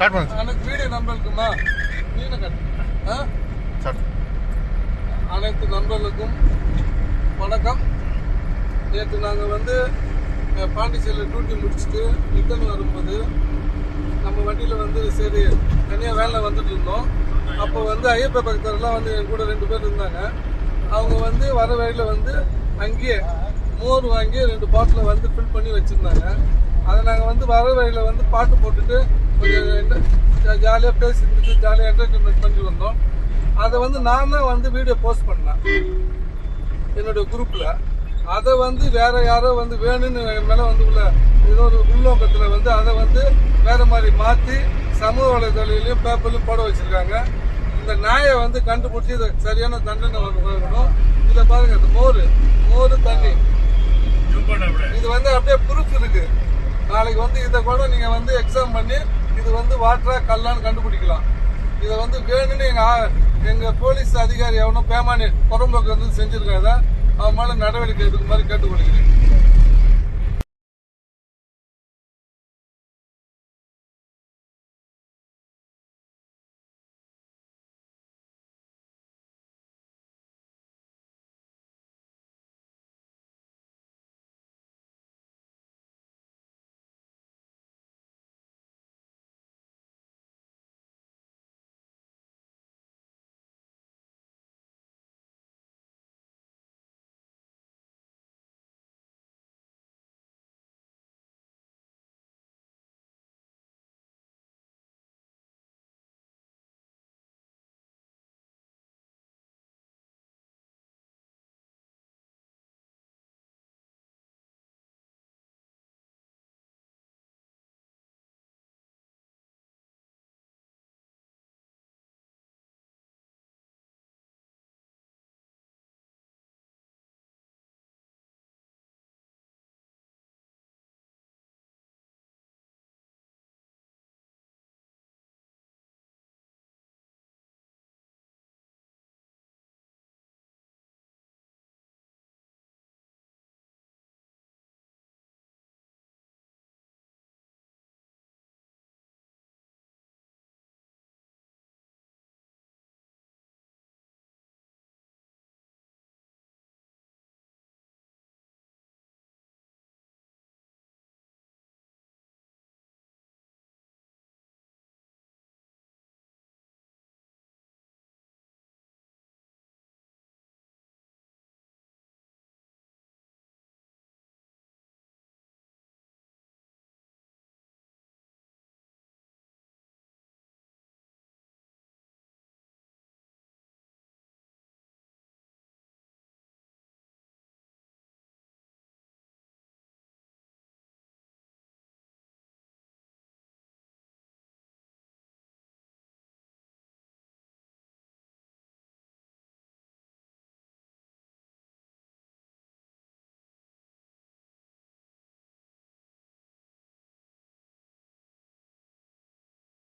Start பண்ணுங்க எனக்கு video நண்பர்களுக்குமா? நீன கட்டு? Start அனைத்து நண்பர்களுக்கும் வணக்கம். நேற்று நாங்கள் வந்து பாண்டிச்சேரியில் டியூட்டி முடிச்சுட்டு ரிட்டர்ன் வரும்போது நம்ம வண்டியில் வந்து சரி தனியாக வேலையில் வந்துட்டு இருந்தோம். அப்போ வந்து ஐயப்ப பக்தர்லாம் வந்து என் கூட ரெண்டு பேர் இருந்தாங்க. அவங்க வந்து வர வழியில் வந்து அங்கேயே மோர் வாங்கி ரெண்டு பாட்டில் வந்து ஃபில் பண்ணி வச்சுருந்தாங்க. அதை நாங்கள் வந்து வர வழியில் வந்து பாட்டு போட்டுட்டு ஜாலியாக பேசிட்டு ஜாலியாக என்டர்டைன்மெண்ட் பண்ணி வந்தோம். அதை வந்து நான் தான் வந்து வீடியோ போஸ்ட் பண்ணேன். என்னுடைய குரூப்ல அதை வந்து வேற யாரோ வந்து வேணும்னு என் மேல வந்து உள்ள ஏதோ ஒரு உள்நோக்கத்துல வந்து அதை வந்து வேற மாதிரி மாத்தி சமூக வலைதளையிலையும் பேப்பர்லையும் போட வச்சிருக்காங்க. இந்த நாயை வந்து கண்டுபிடிச்சி இதை சரியான தண்டனை வந்து கொடுக்கணும். இதை பாருங்க இந்த மோர். மோர் தண்ணி. இது வந்து அப்படியே ப்ரூஃப் இருக்கு நாளைக்கு வந்து இதை கூட நீங்க வந்து எக்ஸாம் பண்ணி இது வந்து வாட்டரா கல்லான்னு கண்டுபிடிக்கலாம். இதை வந்து வேணும்னு எங்கள் எங்கள் போலீஸ் அதிகாரி எவனும் பேமானி புறம்போக்கு வந்து செஞ்சிருக்காங்க அவன் மேலே நடவடிக்கை எடுக்கும் மாதிரி கேட்டுக்கொள்கிறேன்.